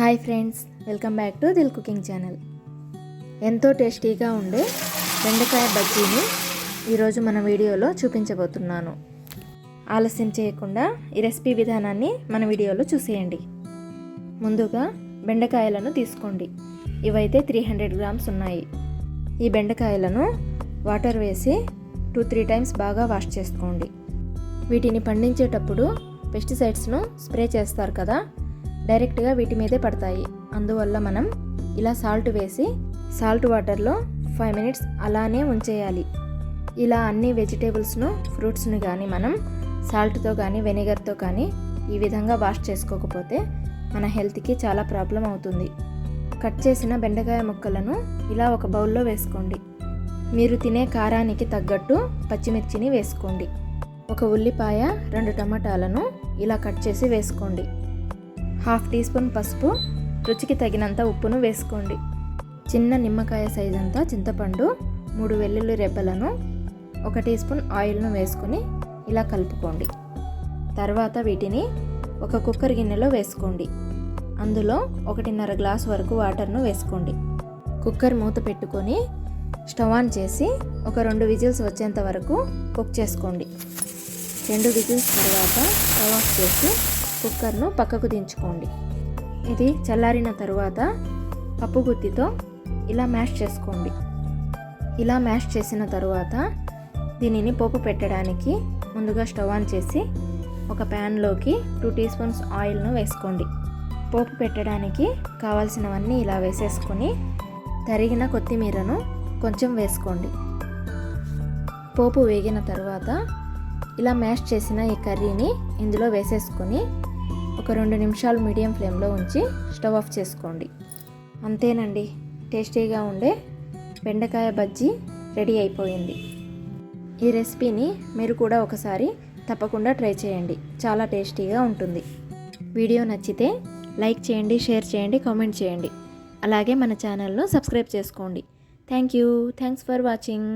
Hi friends welcome back to Dil cooking channel. ఎంతో టేస్టీగా ఉండే బెండకాయ బజ్జీని ఈరోజు మన వీడియోలో చూపించబోతున్నాను. ఆలస్యం చేయకుండా ఈ రెసిపీ విధానాన్ని మన వీడియోలో చూసేయండి. ముందుగా బెండకాయలను తీసుకోండి. ఇవైతే త్రీ హండ్రెడ్ గ్రామ్స్ ఉన్నాయి. ఈ బెండకాయలను వాటర్ వేసి టూ త్రీ టైమ్స్ బాగా వాష్ చేసుకోండి. వీటిని పండించేటప్పుడు పెస్టిసైడ్స్ను స్ప్రే చేస్తారు కదా డైరెక్ట్గా వీటి మీదే పడతాయి. అందువల్ల మనం ఇలా సాల్ట్ వేసి సాల్ట్ వాటర్లో ఫైవ్ మినిట్స్ అలానే ఉంచేయాలి. ఇలా అన్ని వెజిటేబుల్స్ను ఫ్రూట్స్ని కానీ మనం సాల్ట్తో కానీ వెనిగర్తో కానీ ఈ విధంగా వాష్ చేసుకోకపోతే మన హెల్త్కి చాలా ప్రాబ్లం అవుతుంది. కట్ చేసిన బెండకాయ ముక్కలను ఇలా ఒక బౌల్లో వేసుకోండి. మీరు తినే కారానికి తగ్గట్టు పచ్చిమిర్చిని వేసుకోండి. ఒక ఉల్లిపాయ రెండు టమాటాలను ఇలా కట్ చేసి వేసుకోండి. హాఫ్ టీ స్పూన్ పసుపు రుచికి తగినంత ఉప్పును వేసుకోండి. చిన్న నిమ్మకాయ సైజ్ అంతా చింతపండు మూడు వెల్లుల్లి రెబ్బలను ఒక టీ స్పూన్ ఆయిల్ను వేసుకొని ఇలా కలుపుకోండి. తర్వాత వీటిని ఒక కుక్కర్ గిన్నెలో వేసుకోండి. అందులో ఒకటిన్నర గ్లాస్ వరకు వాటర్ను వేసుకోండి. కుక్కర్ మూత పెట్టుకొని స్టవ్ ఆన్ చేసి ఒక రెండు విజిల్స్ వచ్చేంత వరకు కుక్ చేసుకోండి. రెండు విజిల్స్ తర్వాత స్టవ్ ఆఫ్ చేసి కుక్కర్ను పక్కకు దించుకోండి. ఇది చల్లారిన తరువాత పప్పు గుత్తితో ఇలా మ్యాష్ చేసుకోండి. ఇలా మ్యాష్ చేసిన తరువాత దీనిని పోపు పెట్టడానికి ముందుగా స్టవ్ ఆన్ చేసి ఒక ప్యాన్లోకి టూ టీ స్పూన్స్ ఆయిల్ను వేసుకోండి. పోపు పెట్టడానికి కావాల్సినవన్నీ ఇలా వేసేసుకొని తరిగిన కొత్తిమీరను కొంచెం వేసుకోండి. పోపు వేగిన తర్వాత ఇలా మ్యాష్ చేసిన ఈ కర్రీని ఇందులో వేసేసుకొని ఒక రెండు నిమిషాలు మీడియం ఫ్లేమ్లో ఉంచి స్టవ్ ఆఫ్ చేసుకోండి. అంతేనండి టేస్టీగా ఉండే బెండకాయ బజ్జీ రెడీ అయిపోయింది. ఈ రెసిపీని మీరు కూడా ఒకసారి తప్పకుండా ట్రై చేయండి చాలా టేస్టీగా ఉంటుంది. వీడియో నచ్చితే లైక్ చేయండి షేర్ చేయండి కామెంట్ చేయండి. అలాగే మన ఛానల్ను సబ్స్క్రైబ్ చేసుకోండి. Thank you thanks for watching.